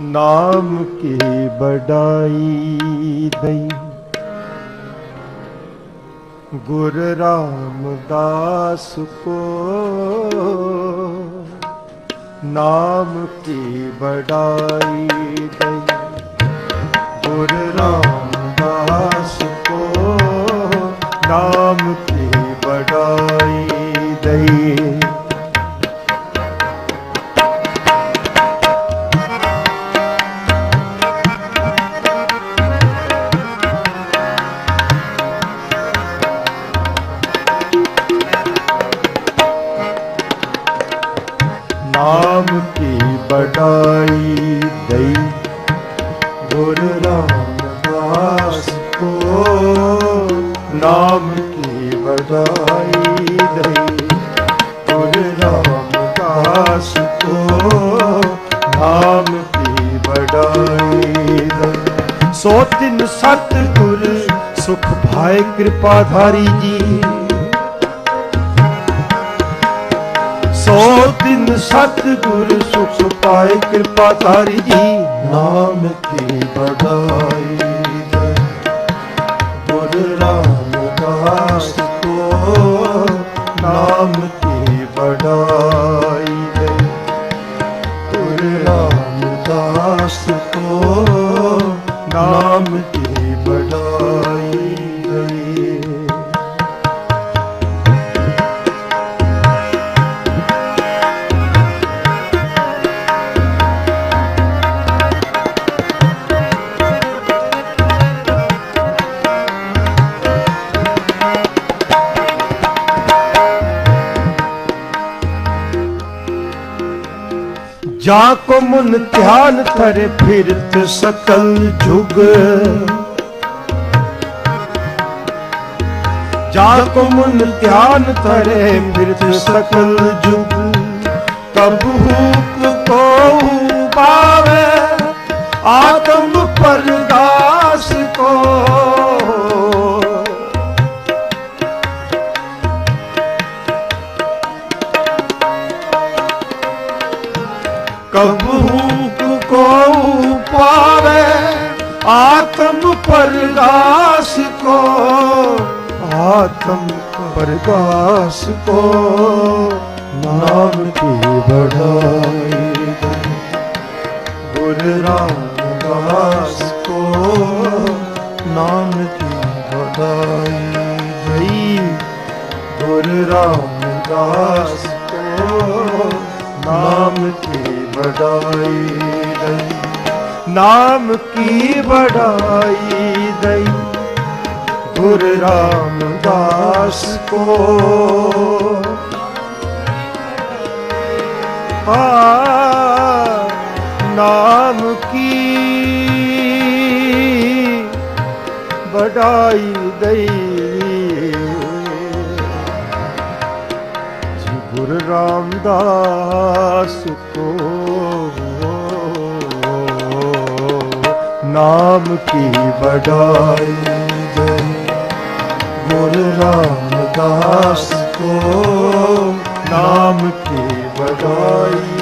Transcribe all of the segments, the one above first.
ਨਾਮ ਕੀ ਬੜਾਈ ਦਈ? ਗੁਰ ਰਾਮਦਾਸ ਕੋ ਨਾਮ ਕੀ ਬੜਾਈ ਦਈ? ਗੁਰ ਰਾਮਦਾਸ ਕੋ ਨਾਮ ਕੀ ਬੜਾਈ ਦਈ? ਗੁਰ ਰਾਮਦਾਸ ਕੋ, ਨਾਮ ਕੀ ਬੜਾਈ ਦਈ? ਗੁਰ ਰਾਮਦਾਸ ਕੋ, ਨਾਮ ਕੀ ਬੜਾਈ ਦਈ? ਸੋ ਤਿਨ ਸਤ ਗੁਰ ਸੁਖ ਭਾਇ ਕਿਰਪਾ ਧਾਰੀ ਜੀ। ਸੋ ਦਿਨ ਸਤ ਗੁਰ ਸੁਖ ਪਾਏ ਕਿਰਪਾ ਧਾਰੀ ਜੀ। ਨਾਮ ਕੀ ਬੜਾਈ ਜਾ ਕੋ ਮਨ ਧਿਆਨ ਧਰੇ ਫਿਰਤ ਸਕਲ ਜੁਗ। ਜਾ ਕੋ ਮਨ ਧਿਆਨ ਧਰੇ ਫਿਰਤ ਸਕਲ ਜੁਗ। ਕਬਹੂ ਕੋ ਪਾਵੇ, ਆਤਮ ਪਰਦਾਸ ਕਬੂ ਕੋ ਪਾਵੇ, ਆਤਮ ਪਰਗਾਸ ਕੋ। ਆਤਮ ਪਰਗਾਸ ਕੋ। ਨਾਮ ਕੀ ਬੜਾਈ ਗੁਰ ਰਾਮਦਾਸ ਕੋ। ਨਾਮ ਕੀ ਬੜਾਈ ਗਈ ਗੁਰ ਰਾਮਦਾਸ ਕੋ। ਨਾਮ ਕੀ ਬੜਾਈ ਦਈ? ਨਾਮ ਕੀ ਬੜਾਈ ਦਈ? ਗੁਰ ਰਾਮਦਾਸ ਕੋ ਆ, ਨਾਮ ਕੀ ਬੜਾਈ ਦਈ? ਗੁਰ ਰਾਮਦਾਸ ਕੋ ਨਾਮ ਕੀ ਬੜਾਈ ਦੇ ਗੁਰ ਰਾਮਦਾਸ ਕੋ ਨਾਮ ਕੀ ਬੜਾਈ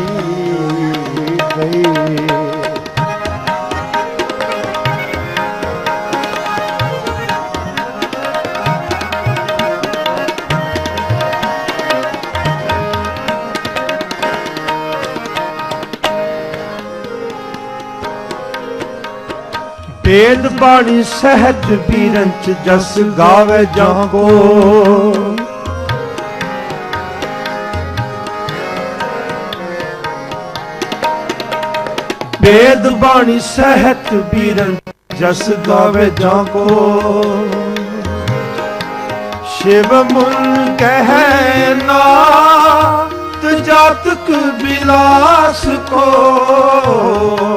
ਵੇਦ ਬਾਣੀ ਸਹਿਜ ਬੀਰੰਚ ਜਸ ਗਾਵੇ ਜਾਂ ਕੋ ਵੇਦ ਬਾਣੀ ਸਹਿਤ ਬੀਰੰਚ ਜਸ ਗਾਵੇ ਜਾਂ ਕੋ ਸ਼ਿਵ ਮੁਨ ਕਹਿ ਨਾਤ ਜਾਤਕ ਬਿਲਾਸ ਕੋ।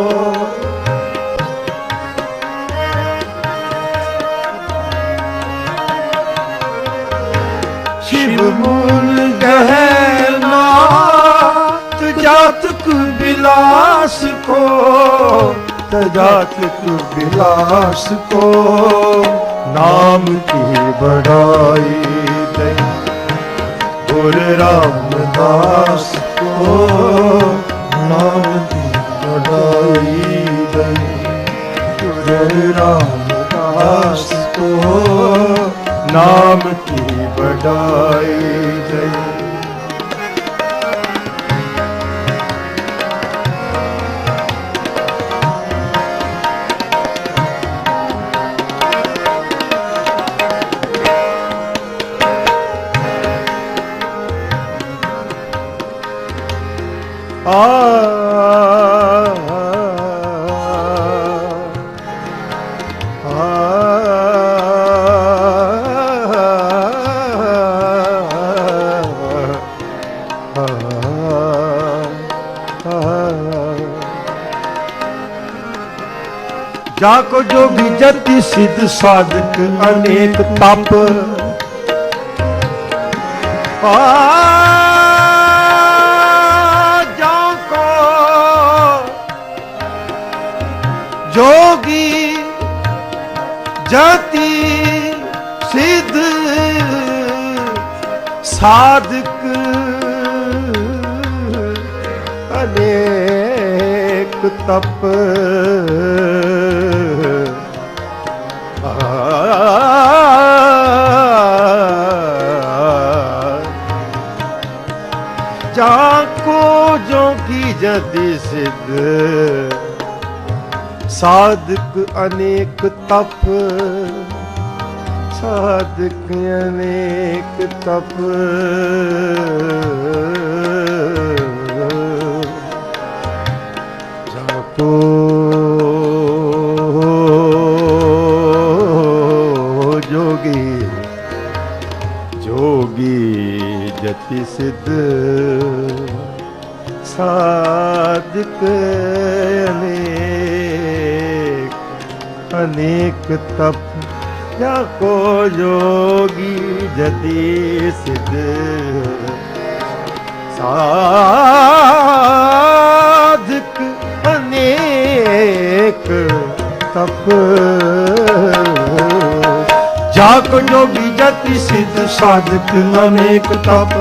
विलास को तजात तु विलास को नाम की बड़ाई दे गुर रामदास को नाम की बड़ाई दे गुर रामदास को नाम की बड़ाई दे ਜਾ ਕੋ ਜੋਗੀ ਜਤੀ ਸਿੱਧ ਸਾਧਕ ਅਨੇਕ ਤਪ। ਆ ਜਾ ਕੋ ਜੋਗੀ ਜਤੀ ਸਿੱਧ ਸਾਧਕ ਅਨੇਕ ਤਪ ਆ। ਜਾ ਕੋ ਜੋਗੀ ਜਤੀ ਸਿੱਧ ਸਾਧਕ ਅਨੇਕ ਤਪ ਸਾਧਕ ਅਨੇਕ ਤਪ। ਜਾ ਜੋਗੀ ਜੋਗੀ ਜਤੀ ਸਿੱਧ। ਸਾਧਕ ਅਨੇਕ ਅਨੇਕ ਤਪ ਜਾ ਕੋ ਜੋਗੀ ਜਤੀ ਸਿੱਧ ਸਾਧਕ ਅਨੇਕ ਤਪ ਜਾ ਕੋ ਜੋਗੀ ਜਤੀ ਸਿੱਧ ਸਾਧਕ ਅਨੇਕ ਤਪ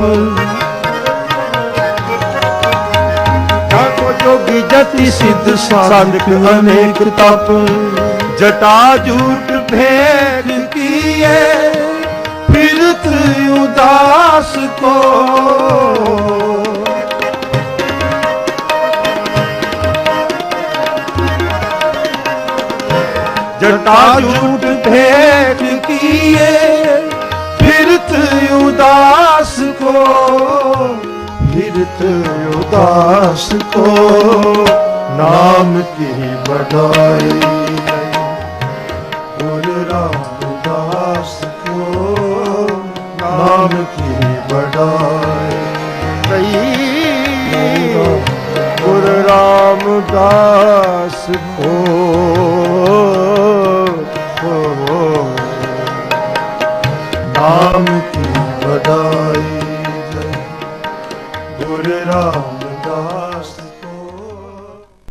ਜਾ ਕੋ ਜੋਗੀ ਜਤੀ ਸਿੱਧ ਸਾਧਕ ਅਨੇਕ ਤਪ ਜਟਾ ਜੂਟ ਭੇਦ ਕੀਏ ਫਿਰਤ ਉਦਾਸ ਕੋ। ਜਟਾ ਜੂਟ ਭੇਦ ਕੀਏ ਫਿਰਤ ਉਦਾਸ ਕੋ। ਫਿਰਤ ਉਦਾਸ ਕੋ, ਨਾਮ ਕੀ ਬੜਾਈ કઈ ગુરુ રામદાસ ઓ